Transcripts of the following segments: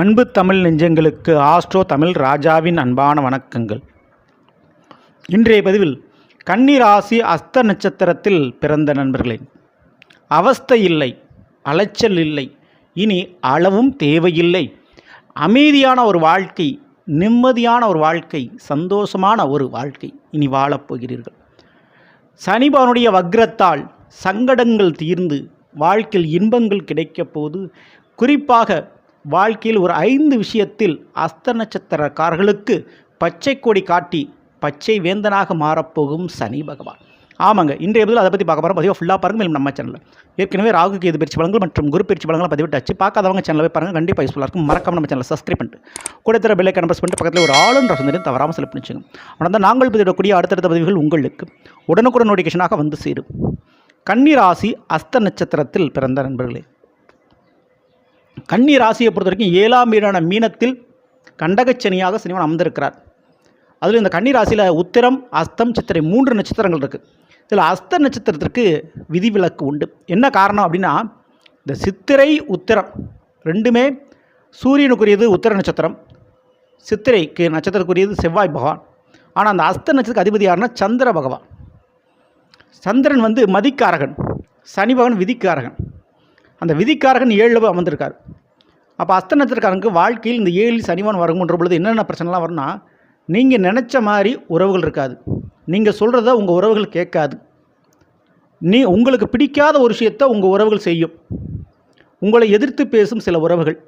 அன்பு தமிழ் நெஞ்சங்களுக்கு ஆஸ்ட்ரோ தமிழ் ராஜாவின் அன்பான வணக்கங்கள். இன்றைய பதிவில் கன்னிராசி அஸ்த நட்சத்திரத்தில் பிறந்த நண்பர்களே அவஸ்தை இல்லை அலைச்சல் இல்லை இனி அளவும் தேவையில்லை. அமைதியான ஒரு வாழ்க்கை நிம்மதியான ஒரு வாழ்க்கை சந்தோஷமான ஒரு வாழ்க்கை இனி வாழப்போகிறீர்கள் சனிபவனுடைய வக்ரத்தால் சங்கடங்கள் தீர்ந்து வாழ்க்கையில் இன்பங்கள் கிடைக்க போது குறிப்பாக வாழ்க்கையில் ஒரு ஐந்து விஷயத்தில் அஸ்த நட்சத்திரக்காரர்களுக்கு பச்சை கொடி காட்டி பச்சை வேந்தனாக மாறப்போகும் சனி பகவான். ஆமாங்க இன்றைய பதில் அதை பற்றி பார்க்க போகிறோம் பதிவாக ஃபுல்லாக பாருங்கள் மேலும் நம்ம சேனலில் ஏற்கனவே ராகு கேது பயிற்சி பலங்கள் மற்றும் குரு பயிற்சி பலன்களை பதிவிட்டாச்சு. பார்க்காதவங்க சேனலில் போய் பாருங்கள் கண்டிப்பாக யூஸ்ஃபுல்லாக இருக்கும். மறக்காம நம்ம சேனலை சப்ஸ்கிரைப் பண்ணிட்டு. கூட தர பெல்லை கனபஸ் பண்ணிட்டு பக்கத்தில் ஒரு ஆளுன்ற சொந்தரையும் தவறாமல் செலவு பண்ணிச்சுங்க. ஆனால் தான் நாங்கள் பதிவிடக்கூடிய அடுத்தடுத்த பதிவுகள் உங்களுக்கு உடனுக்குடன் நோட்டிஃபிகேஷனாக வந்து சேரும். கன்னிராசி அஸ்த நட்சத்திரத்தில் பிறந்த நண்பர்களே கன்னி ராசியை பொறுத்த வரைக்கும் ஏழாம் வீடான மீனத்தில் கண்டகச்சனியாக சனிவன் அமர்ந்திருக்கிறார். அதில் இந்த கன்னி ராசியில் உத்திரம் அஸ்தம் சித்திரை மூன்று நட்சத்திரங்கள் இருக்குது இதில் அஸ்த நட்சத்திரத்திற்கு விதிவிலக்கு உண்டு. என்ன காரணம் அப்படின்னா இந்த சித்திரை உத்திரம் ரெண்டுமே சூரியனுக்குரியது உத்திர நட்சத்திரம். சித்திரைக்கு நட்சத்திரக்குரியது செவ்வாய் பகவான். ஆனால் அந்த அஸ்த நட்சத்திரத்துக்கு அதிபதி யாருன்னா சந்திர பகவான். சந்திரன் வந்து மதிக்காரகன். சனி பகவான் விதிக்காரகன். அந்த விதிக்காரகன் ஏழில் அமர்ந்திருக்கார். அப்போ அஸ்த நட்சத்திரக்காரனுக்கு வாழ்க்கையில் இந்த ஏழு சனிவான் வருங்கன்ற பொழுது என்னென்ன பிரச்சனைலாம் வரும்னா நீங்கள் நினச்ச மாதிரி உறவுகள் இருக்காது. நீங்கள் சொல்கிறத உங்கள் உறவுகள் கேட்காது. நீ உங்களுக்கு பிடிக்காத ஒரு விஷயத்தை உங்கள் உறவுகள் செய்யும். உங்களை எதிர்த்து பேசும் சில உறவுகள்.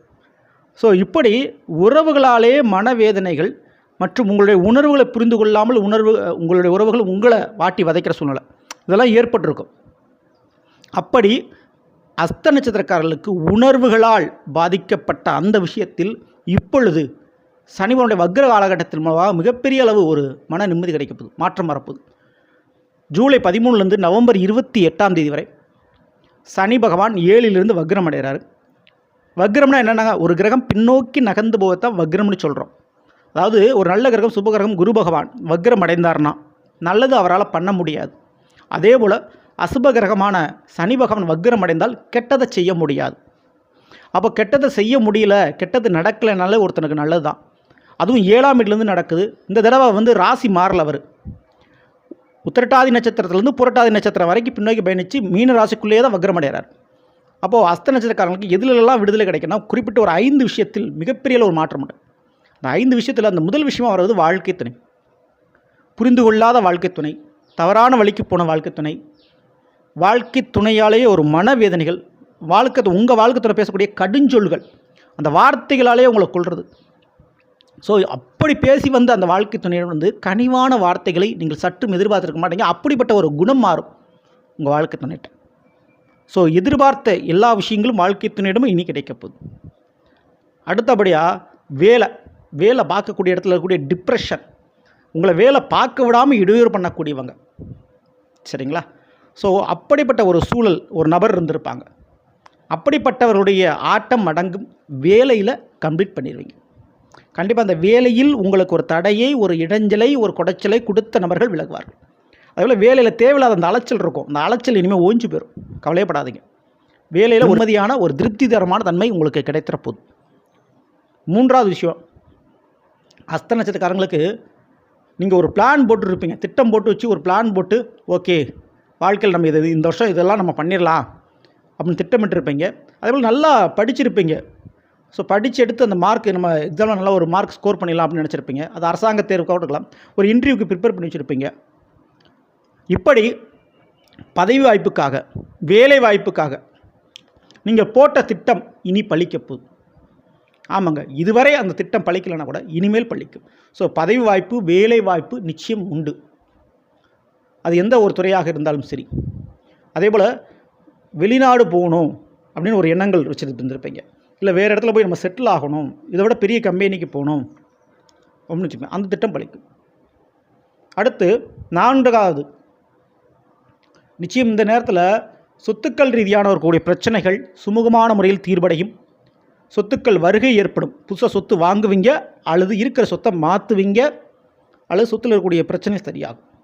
ஸோ இப்படி உறவுகளாலே மனவேதனைகள் மற்றும் உங்களுடைய உணர்வுகளை புரிந்து கொள்ளாமல் உணர்வு உங்களுடைய உறவுகள் உங்களை வாட்டி வதைக்கிற சூழ்நிலை. இதெல்லாம் ஏற்பட்டிருக்கும். அப்படி அஸ்த நட்சத்திரக்காரர்களுக்கு உணர்வுகளால் பாதிக்கப்பட்ட அந்த விஷயத்தில் இப்பொழுது சனிபனுடைய வக்ர காலகட்டத்தின் மூலமாக மிகப்பெரிய அளவு ஒரு மன நிம்மதி கிடைக்கப்போகுது மாற்றம் வரப்போகுது. ஜூலை பதிமூணுலேருந்து நவம்பர் இருபத்தி எட்டாம் தேதி வரை சனி பகவான் ஏழிலிருந்து வக்ரம் அடைகிறாரு. வக்ரம்னா என்னென்னா ஒரு கிரகம் பின்னோக்கி நகர்ந்து போகத்தான் வக்ரம்னு சொல்கிறோம் அதாவது ஒரு நல்ல கிரகம் சுப கிரகம் குரு பகவான் வக்ரம் அடைந்தார்னா நல்லது அவரால் பண்ண முடியாது. அதே போல் அசுப கிரகமான சனி பகவான் வக்ரம் அடைந்தால் கெட்டதை செய்ய முடியாது. அப்போ கெட்டதை செய்ய முடியல கெட்டது நடக்கலைனாலே ஒருத்தனுக்கு நல்லது தான் அதுவும் ஏழாம் வீட்டிலேருந்து நடக்குது. இந்த தடவை வந்து ராசி மாறல அவர். உத்திரட்டாதி நட்சத்திரத்துலேருந்து புரட்டாதி நட்சத்திரம் வரைக்கும் பின்னோக்கி பயணித்து மீன ராசிக்குள்ளேயே தான் வக்ரம் அடைகிறார் அப்போது அஸ்த நட்சத்திரக்காரங்களுக்கு எதுலெல்லாம் விடுதலை கிடைக்குன்னா குறிப்பிட்ட ஒரு ஐந்து விஷயத்தில் மிகப்பெரிய ஒரு மாற்றம் உண்டு. அந்த ஐந்து விஷயத்தில் அந்த முதல் விஷயமாக வர்றது வாழ்க்கை துணை. புரிந்து கொள்ளாத வாழ்க்கை துணை. தவறான வழிக்கு போன வாழ்க்கை துணை. வாழ்க்கை துணையாலேயே ஒரு மனவேதனைகள் வாழ்க்கை உங்கள் வாழ்க்கை பேசக்கூடிய கடுஞ்சொல்கள் அந்த வார்த்தைகளாலேயே உங்களை கொள்வது ஸோ அப்படி பேசி வந்த அந்த வாழ்க்கை துணையிடம் வந்து கனிவான வார்த்தைகளை நீங்கள் சற்றும் எதிர்பார்த்துருக்க மாட்டீங்க. அப்படிப்பட்ட ஒரு குணம் மாறும் உங்கள் வாழ்க்கை துணையிட்ட. ஸோ எதிர்பார்த்த எல்லா விஷயங்களும் வாழ்க்கை துணையிடமும் இனி கிடைக்க போகுது. அடுத்தபடியாக வேலை. வேலை பார்க்கக்கூடிய இடத்துல இருக்கக்கூடிய டிப்ரெஷன் உங்களை வேலை பார்க்க விடாமல் இடையூறு பண்ணக்கூடியவங்க. சரிங்களா? ஸோ அப்படிப்பட்ட ஒரு சூழல் ஒரு நபர் இருந்திருப்பாங்க. அப்படிப்பட்டவருடைய ஆட்டம் அடங்கும் வேலையில் கம்ப்ளீட் பண்ணிடுவீங்க. கண்டிப்பாக அந்த வேலையில் உங்களுக்கு ஒரு தடையை ஒரு இடைஞ்சலை ஒரு குடைச்சலை கொடுத்த நபர்கள் விலகுவார்கள். அதேபோல் வேலையில் தேவையில்லாத அந்த அலைச்சல் இருக்கும். அந்த அலைச்சல் இனிமேல் ஓஞ்சு போயிடும் கவலையப்படாதீங்க. வேலையில் உண்மதியான ஒரு திருப்திகரமான தன்மை உங்களுக்கு கிடைத்திர போகுது மூன்றாவது விஷயம். அஸ்த நட்சத்திரக்காரங்களுக்கு நீங்கள் ஒரு பிளான் போட்டுருப்பீங்க. திட்டம் போட்டு வச்சு ஒரு பிளான் போட்டு ஓகே வாழ்க்கையில் நம்ம இது இந்த வருஷம் இதெல்லாம் நம்ம பண்ணிடலாம் அப்படின்னு திட்டமிட்டிருப்பீங்க. அதேபோல் நல்லா படிச்சிருப்பீங்க. ஸோ படித்து எடுத்து அந்த மார்க் நம்ம எக்ஸாமில் நல்லா ஒரு மார்க் ஸ்கோர் பண்ணிடலாம் அப்படின்னு நினச்சிருப்பீங்க. அது அரசாங்க தேர்வுக்காக இருக்கலாம். ஒரு இன்டர்வியூக்கு ப்ரிப்பேர் பண்ணி வச்சுருப்பீங்க. இப்படி பதவி வாய்ப்புக்காக வேலை வாய்ப்புக்காக நீங்கள் போட்ட திட்டம் இனி பழிக்க போகுது. ஆமாங்க. இதுவரை அந்த திட்டம் பழிக்கலைன்னா கூட இனிமேல் பழிக்கும். ஸோ பதவி வாய்ப்பு வேலை வாய்ப்பு நிச்சயம் உண்டு. அது எந்த ஒரு துறையாக இருந்தாலும் சரி. அதே போல் வெளிநாடு போகணும் அப்படின்னு ஒரு எண்ணங்கள் வச்சுட்டு இருந்திருப்பீங்க. இல்லை வேறு இடத்துல போய் நம்ம செட்டில் ஆகணும். இதை விட பெரிய கம்பெனிக்கு போகணும். அப்படின்னு வச்சுக்கோங்க. அந்த திட்டம் பழிக்கும் அடுத்து நான்காவது. நிச்சயம் இந்த நேரத்தில் சொத்துக்கள் ரீதியான இருக்கக்கூடிய கூடிய பிரச்சனைகள் சுமூகமான முறையில் தீர்வடையும். சொத்துக்கள் வருகை ஏற்படும். புதுசாக சொத்து வாங்குவீங்க அல்லது இருக்கிற சொத்தை மாற்றுவீங்க அல்லது சொத்தில் இருக்கக்கூடிய பிரச்சனை சரியாகும்.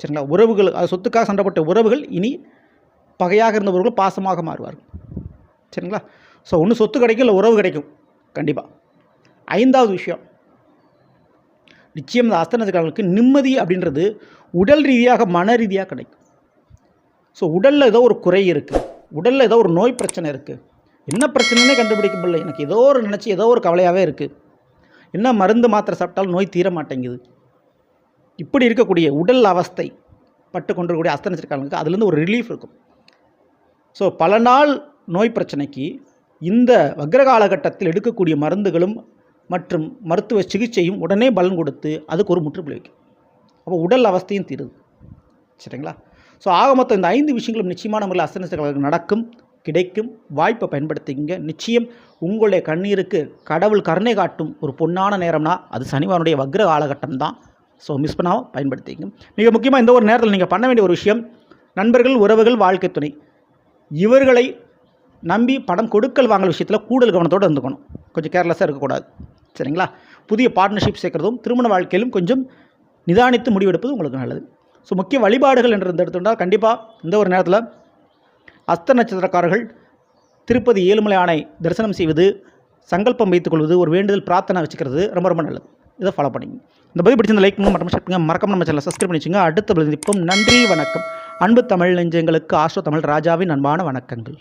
சரிங்களா? உறவுகள் அது சொத்துக்காக சண்டைப்பட்ட உறவுகள் இனி பகையாக இருந்தவர்கள் பாசமாக மாறுவார்கள். சரிங்களா? ஸோ ஒன்று சொத்து கிடைக்கும் இல்லை உறவு கிடைக்கும். கண்டிப்பாக ஐந்தாவது விஷயம். நிச்சயம் இந்த அஸ்தனத்துக்காரர்களுக்கு நிம்மதி அப்படின்றது உடல் ரீதியாக மன ரீதியாக கிடைக்கும். ஸோ உடலில் ஏதோ ஒரு குறை இருக்குது உடலில் ஏதோ ஒரு நோய் பிரச்சனை இருக்குது என்ன பிரச்சனைனே கண்டுபிடிக்க முடியல எனக்கு ஏதோ ஒரு நினச்சி ஏதோ ஒரு கவலையாகவே இருக்குது என்ன மருந்து மாத்திரை சாப்பிட்டாலும் நோய் தீர மாட்டேங்குது இப்படி இருக்கக்கூடிய உடல் அவஸ்தை பட்டு கொண்டிருக்கக்கூடிய அஸ்த நட்சத்திரக்காரங்களுக்கு அதுலேருந்து ஒரு ரிலீஃப் இருக்கும். ஸோ பல நாள் நோய் பிரச்சனைக்கு இந்த வக்ர காலகட்டத்தில் எடுக்கக்கூடிய மருந்துகளும் மற்றும் மருத்துவ சிகிச்சையும் உடனே பலன் கொடுத்து அதுக்கு ஒரு முற்றுப்புள்ளி வைக்கும். அப்போ உடல் அவஸ்தையும் தீருது. சரிங்களா? ஸோ ஆக மொத்தம் இந்த ஐந்து விஷயங்களும் நிச்சயமான முறையில் அஸ்த நடக்கும் கிடைக்கும். வாய்ப்பை பயன்படுத்திக்கிங்க. நிச்சயம் உங்களுடைய கண்ணீருக்கு கடவுள் கருணை காட்டும் ஒரு பொன்னான நேரம்னா அது சனிவானுடைய வக்ர காலகட்டம் தான். ஸோ மிஸ் பண்ணாமல் பயன்படுத்திங்க. மிக முக்கியமாக இந்த ஒரு நேரத்தில் நீங்கள் பண்ண வேண்டிய ஒரு விஷயம் நண்பர்கள் உறவுகள் வாழ்க்கை துணை. இவர்களை நம்பி பணம் கொடுக்கல் வாங்கல் விஷயத்தில் கூடுதல் கவனத்தோடு இருந்துக்கணும். கொஞ்சம் கேர்லெஸ்ஸாக இருக்கக்கூடாது. சரிங்களா? புதிய பார்ட்னர்ஷிப் சேர்க்குறதும் திருமண வாழ்க்கையிலும் கொஞ்சம் நிதானித்து முடிவெடுப்பது உங்களுக்கு நல்லது. ஸோ முக்கிய வழிபாடுகள் என்று எடுத்துட்டால் கண்டிப்பாக இந்த ஒரு நேரத்தில் அஸ்த நட்சத்திரக்காரர்கள் திருப்பதி ஏழுமலை ஆணை தரிசனம் செய்வது சங்கல்பம் வைத்துக்கொள்வது ஒரு வேண்டுதல் பிரார்த்தனை வச்சுக்கிறது ரொம்ப ரொம்ப நல்லது. இதை ஃபாலோ பண்ணிங்க. இந்த பதிவு பிடிச்சிருந்த லைக் பண்ணுங்க மற்றும் ஷேர் பண்ணுங்க. மறக்காம நம்ம சேனலை சப்ஸ்கிரைப் பண்ணிச்சுங்க அடுத்த பதிவு நன்றி வணக்கம். அன்பு தமிழ் நெஞ்சங்களுக்கு ஆஸ்ட்ரோ தமிழ் ராஜாவின் அன்பான வணக்கங்கள்.